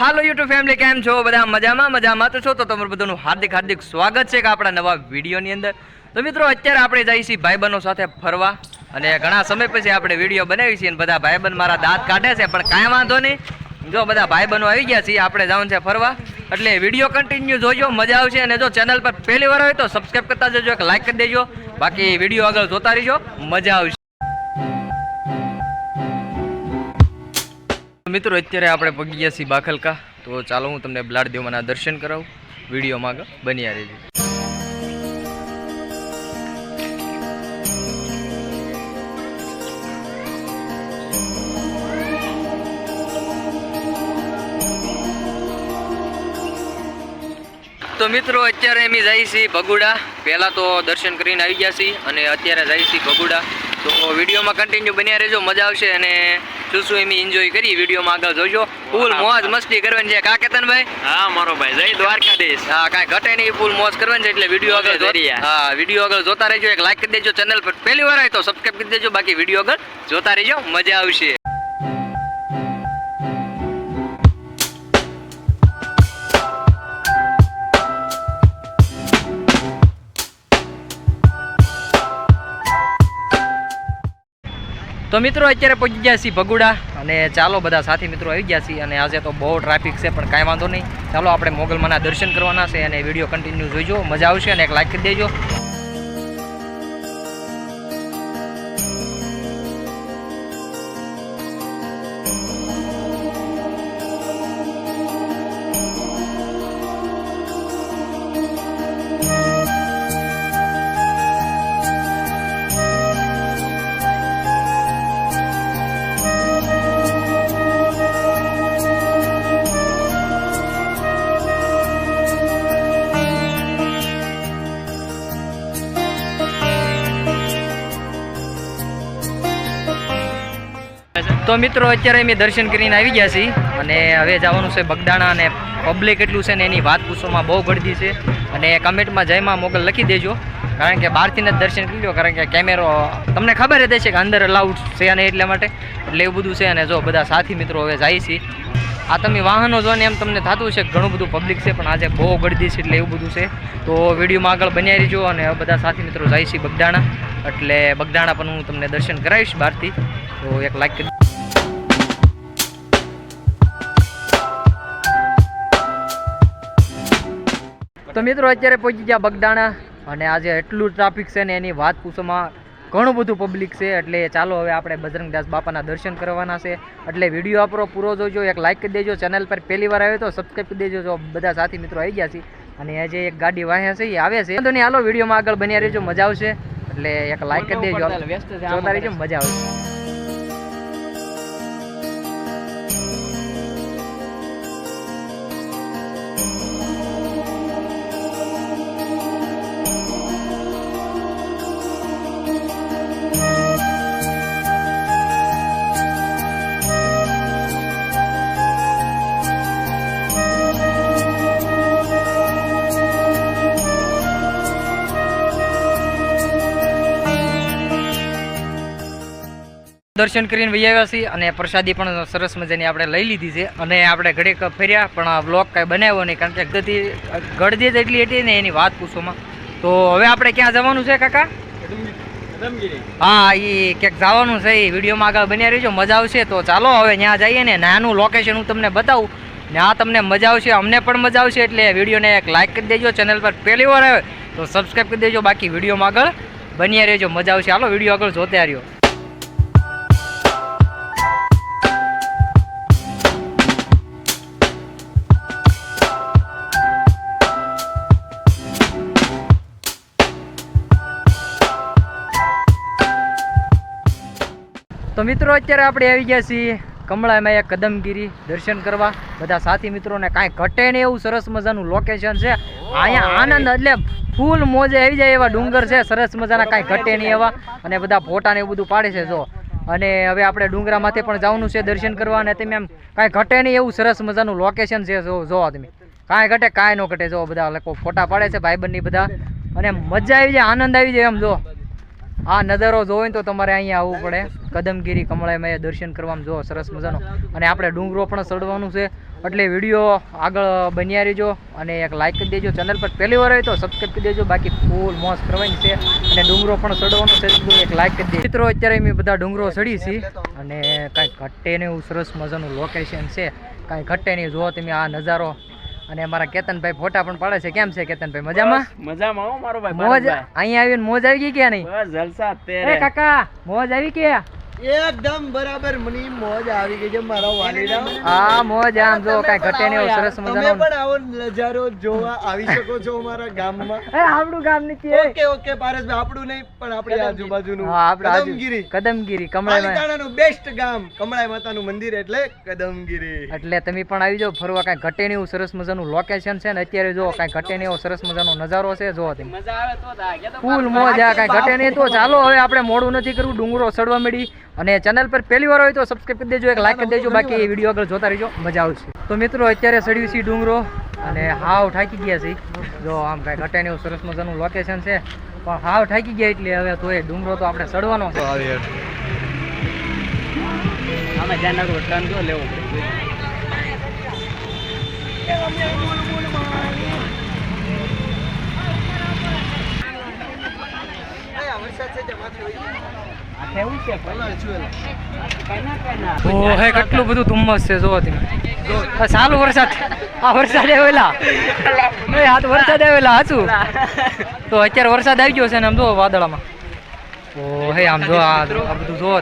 હાલો YouTube family કેમ છો? બધા મજામાં? મજામાં તો છો તો તમારું બધાનું હાર્દિક હાર્દિક સ્વાગત છે કે આપણા નવા વિડીયોની અંદર. તો મિત્રો, અત્યારે આપણે જઈએ છીએ ભાઈબંધો સાથે ફરવા અને ઘણા સમય પછી આપણે વીડિયો બનાવી છીએ અને બધા ભાઈબંધ મારા દાંત કાઢે છે, પણ કાંઈ વાંધો નહીં. જો બધા ભાઈબંધો આવી ગયા છીએ, આપણે જવાનું છે ફરવા. એટલે વીડિયો કન્ટિન્યુ જોજો, મજા આવશે. અને જો ચેનલ પર પહેલી વાર હોય તો સબસ્ક્રાઈબ કરતા જજો, એક લાઈક કરી દેજો. બાકી વીડિયો આગળ જોતા રહીજો. મજા આવશે. મિત્રો, અત્યારે આપણે પગી ગયા છીએ બાખલકા. તો ચાલો હું તમને બ્લાડદેવમાંના દર્શન કરાવું. વિડીયોમાં આગળ બન્યા રહેજો. તો મિત્રો, અત્યારે અમે જઈએ છીએ ભગુડા. પહેલાં તો દર્શન કરીને આવી ગયા છીએ અને અત્યારે જઈએ છીએ ભગુડા. તો વિડીયોમાં કન્ટિન્યુ બન્યા રહેજો. મજા આવશે અને શું શું એમ એન્જોય કરી વિડીયોમાં આગળ જોજો. ફૂલ મોજ મસ્તી કરવાની છે. કા કેતનભાઈ? હા મારો ભાઈ જય દ્વારકાધીશ. હા કાંઈ ઘટે નહીં ફૂલ મોજ કરવાની છે એટલે વીડિયો આગળ જોઈએ હા વીડિયો આગળ જોતા રહેજો. એક લાઈક કરી દેજો ચેનલ પર. પહેલી વાર હોય તો સબસ્ક્રાઈબ કરી દેજો. બાકી વીડિયો આગળ જોતા રહેજો. મજા આવશે. તો મિત્રો, અત્યારે પહોંચી ગયા છીએ ભગુડા અને ચાલો બધા સાથી મિત્રો આવી ગયા છીએ અને આજે તો બહુ ટ્રાફિક છે, પણ કાંઈ વાંધો નહીં. ચાલો આપણે મોગલમાના દર્શન કરવાના છે અને વીડિયો કન્ટિન્યુ જોઈજો. મજા આવશે અને એક લાઈક કરી દેજો. તો મિત્રો, અત્યારે અમે દર્શન કરીને આવી ગયા છીએ અને હવે જવાનું છે બગદાણા અને પબ્લિક એટલું છે ને એની વાત પૂછવામાં બહુ ગળદી છે. અને કમેન્ટમાં જયમાં મોગલ લખી દેજો, કારણ કે બહારથી જ દર્શન કરી લો કારણ કે કેમેરો તમને ખબર જ છે કે અંદર અલાઉડ છે અને એટલા માટે. એટલે એવું બધું છે અને જો બધા સાથી મિત્રો હવે જાય છે. આ તમે વાહનો જો ને એમ તમને થતું છે ઘણું બધું પબ્લિક છે, પણ આજે બહુ ગળદી છે એટલે એવું બધું છે. તો વિડીયોમાં આગળ બન્યા રહીજો અને બધા સાથી મિત્રો જાય છે બગદાણા. એટલે બગદાણા પણ હું તમને દર્શન કરાવીશ બહારથી. તો એક લાઈક તો મિત્રો અત્યારે પહોંચી ગયા બગદાણા અને આજે એટલું ટ્રાફિક છે ને એની વાત પૂછવામાં ઘણું બધું પબ્લિક છે. એટલે ચાલો હવે આપણે બજરંગદાસ બાપાના દર્શન કરવાના છે. એટલે વીડિયો આપણો પૂરો જોજો. એક લાઇક કરી દેજો. ચેનલ પર પહેલી વાર આવ્યો તો સબસ્ક્રાઈબ કરી દેજો. જો બધા સાથી મિત્રો આવી ગયા છે અને આજે એક ગાડી વાહ્યા છે એ આવે છે. તો નહીં. હાલો વિડીયોમાં આગળ બન્યા રહેજો. મજા આવશે. એટલે એક લાઇક કરી દેજો. જોતા રહેજો. મજા આવશે. દર્શન કરીને વહી આવ્યા છીએ અને પ્રસાદી પણ સરસ મજાની આપણે લઈ લીધી છે. અને આપણે ઘડીક ફેર્યા પણ બ્લોક બ્લોગ કાંઈ બનાવ્યો નહીં કારણ કે ગતિ ગળદી જ એટલી હતી ને એની વાત પૂછોમાં. તો હવે આપણે ક્યાં જવાનું છે કાકા? હા એ ક્યાંક જવાનું છે એ વિડીયોમાં આગળ બન્યા રહીજો મજા આવશે. તો ચાલો હવે ત્યાં જઈએ ને નાનું લોકેશન હું તમને બતાવું. ને આ તમને મજા આવશે અમને પણ મજા આવશે એટલે વિડીયોને એક લાઈક કરી દેજો ચેનલ પર પહેલી વાર આવે તો સબસ્ક્રાઈબ કરી દેજો બાકી વિડીયોમાં આગળ બન્યા રહેજો મજા આવશે. હાલો વીડિયો આગળ જોતે રહ્યો. મિત્રો અત્યારે આપણે આવી ગયા છીએ કમળામાં એક કદમગીરી. દર્શન કરવા. બધા સાથી મિત્રોને કાંઈ ઘટે નહીં એવું સરસ મજાનું લોકેશન છે. અહીંયા આનંદ એટલે ફૂલ મોજે આવી જાય એવા ડુંગર છે. સરસ મજાના કાંઈ ઘટે નહીં એવા. અને બધા ફોટાને એવું બધું પાડે છે જો. અને હવે આપણે ડુંગરા માથે પણ જવાનું છે દર્શન કરવા અને તમે એમ કાંઈ ઘટે નહીં એવું સરસ મજાનું લોકેશન છે જો જોવા તમે કાંઈ ઘટે કાંઈ ન ઘટે જો બધા લોકો ફોટા પાડે છે ભાઈબંધની બધા. અને મજા આવી જાય આનંદ આવી જાય એમ જો. આ નજારો જોવો તો તમારે અહીંયા આવવું પડે. કદમગીરી કમળામાં દર્શન કરવામાં જોવો સરસ મજાનો. અને આપણે ડુંગરો પણ ચડવાનું છે. એટલે વીડિયો આગળ બન્યા રહેજો અને એક લાઇક કરી દેજો. ચેનલ પર પહેલી વાર હોય તો સબસ્ક્રાઈબ કરી દેજો. બાકી ફૂલ મોસ કરવાની છે. અને ડુંગરો પણ ચડવાનો છે એક લાઇક કરી દેજો. મિત્રો, અત્યારે અમે બધા ડુંગરો ચડી છીએ. અને કાંઈ ઘટે ને એવું સરસ મજાનું લોકેશન છે. કાંઈ ઘટે નહીં. જુઓ તમે આ નજારો. અને અમારા કેતનભાઈ ફોટા પણ પાડે છે. કેમ છે કેતનભાઈ? મજામાં? મજામાં હો મારો ભાઈ મોજ અહીંયા આવીને મોજ આવી ગઈ કે નહીં? બસ જલસા કાકા મોજ આવી કે? એકદમ બરાબર મને મોજ આવી ગઈ છે મારા વાલીડા હા મોજ આમ જો કઈ ઘટે નહીં સરસ સરસ તમે પણ આવો નજારો જોવા આવી શકો છો અમારા ગામમાં. એ આપણું ગામ નથી. ઓકે ઓકે પારસભાઈ આપણું નહીં પણ આપણી આજુબાજુનું. હા આપણે કદમગીરી. કદમગીરી કમળામાં નું બેસ્ટ ગામ કમળાઈ માતાનું મંદિર એટલે કદમગીરી. એટલે તમે પણ આવી જાઓ ફરવા કાંઈ ઘટે નહીં એવું સરસ મજાનું લોકેશન છે ને અત્યારે જો કાંઈ ઘટે નહીં એવો સરસ મજાનો નજારો છે જો તમે. મજા આવે તો ફૂલ મોજ આ કાઈ ઘટે નહીં તો ચાલો હવે આપણે મોડું નથી કરવું ડુંગરો ચડવા મળી અને ચેનલ પર પહેલી વાર હોય તો સબસ્ક્રાઈબ કરી દેજો એક લાઈક કરી દેજો બાકી વીડિયો આગળ જોતા રહેજો મજા આવશે. તો મિત્રો અત્યારે સડ્યું છે ડુંગરો અને હાવ થાકી ગયા છે. જો આમ કાંઈ ઘટે નહીં એવું સરસ મજાનું લોકેશન છે. પણ હાવ થાકી ગયા એટલે હવે તો એ ડુંગરો તો આપણે ચડવાનો છે. આમાં ધ્યાન રાખો ટર્ન જો લેવો વરસાદ છે. આ કેવું છે પણ? પલાળ છું એલા. કઈ ના કઈ ના. ઓ હે, કેટલું બધું ધુમ્મસ છે જોવાથી આ વરસાદ આ વરસાદ આવેલા આ તો વરસાદ આવેલા, હાચું તો અત્યારે વરસાદ આવી ગયો છે ને, આમ જો વાદળામાં ઓહે આમ જો આ બધું જોવો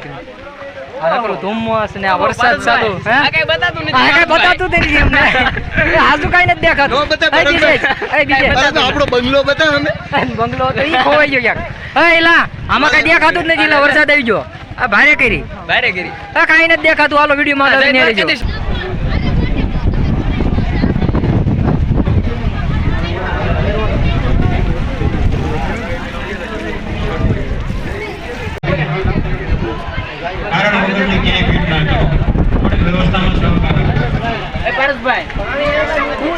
આ નકરું ધુમ્મસ ને આ વરસાદ ચાલુ હે? આ કઈ બતાતું નથી. આ કઈ બતાતું નથી એમને. આજુ કઈ નથી દેખાતું. નો એ બીજે આપણો બંગલો બતા અમે. બંગલો તો ઈ ખોવાઈ ગયો ક્યાંક. હે એલા આમાં કઈ દેખાતું જ નથી એટલે વરસાદ આવી ગયો. આ ભારે કરી. ગીરી આ કાંઈ નથી દેખાતું. હાલો વીડિયો માં રહેજો કારણ વગરની ક્યાંય ભીડ ના કરો થોડીક વ્યવસ્થામાં સહકાર એ પારસભાઈ હું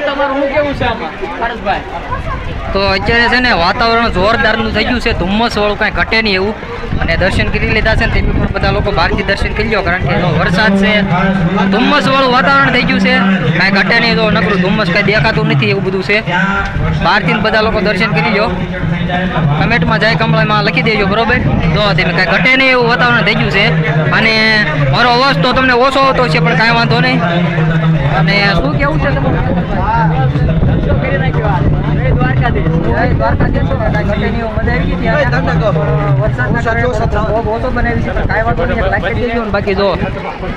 તો અત્યારે છે ને વાતાવરણ જોરદારનું થઈ ગયું છે. ધુમ્મસ વાળું કાંઈ ઘટે નહીં એવું. અને દર્શન કરી લીધા છે ને તેમ પણ બધા લોકો બહારથી દર્શન કરી લો કારણ કે વરસાદ છે. ધુમ્મસ વાળું વાતાવરણ થઈ ગયું છે. કાંઈ ઘટે નહીં તો નકરું ધુમ્મસ કાંઈ દેખાતું નથી એવું બધું છે. બહારથી બધા લોકો દર્શન કરી લો કમેન્ટમાં જય કમળામાં લખી દેજો, બરોબર? તો તમે કાંઈ ઘટે નહીં એવું વાતાવરણ થઈ ગયું છે. અને મારો અવાજ તો તમને ઓછો હોતો છે પણ કાંઈ વાંધો નહીં. અને શું કેવું છે તમારું? બાકી જો.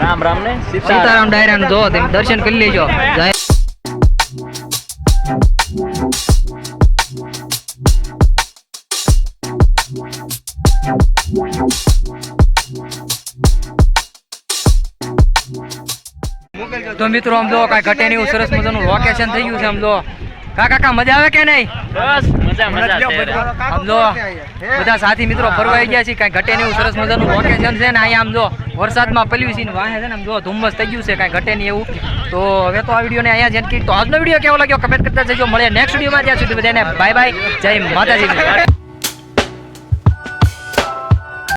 રામ રામ ને. સીતારામ ડાયરા જો તમે દર્શન કરી લેજો. જય. તો મિત્રો આમ જો કાંઈ ઘટે નહીં સરસ મજાનું લોકેશન થઈ ગયું છે આમ જો. કા મજા આવે કે નહીં? બસ મજા મજા. આમ જો બધા સાથી મિત્રો ફરવા આવી ગયા છે કાંઈ ઘટે નહીં એવું સરસ મજાનું લોકેશન છે ને અહીંયા આમ જો વરસાદમાં પલ્યું છે ને વાહે છે ને આમ જો ધુમ્મસ થઈ ગયું છે કાંઈ ઘટે નહીં એવું. તો હવે તો આ વિડીયોને અહીંયા જેમ કે તો આજનો વીડિયો કેવો લાગ્યો? કમેન્ટ કરતા જજો. મળે નેક્સ્ટ વિડીયોમાં ત્યાં સુધી બધાને બાય બાય જય માતાજી.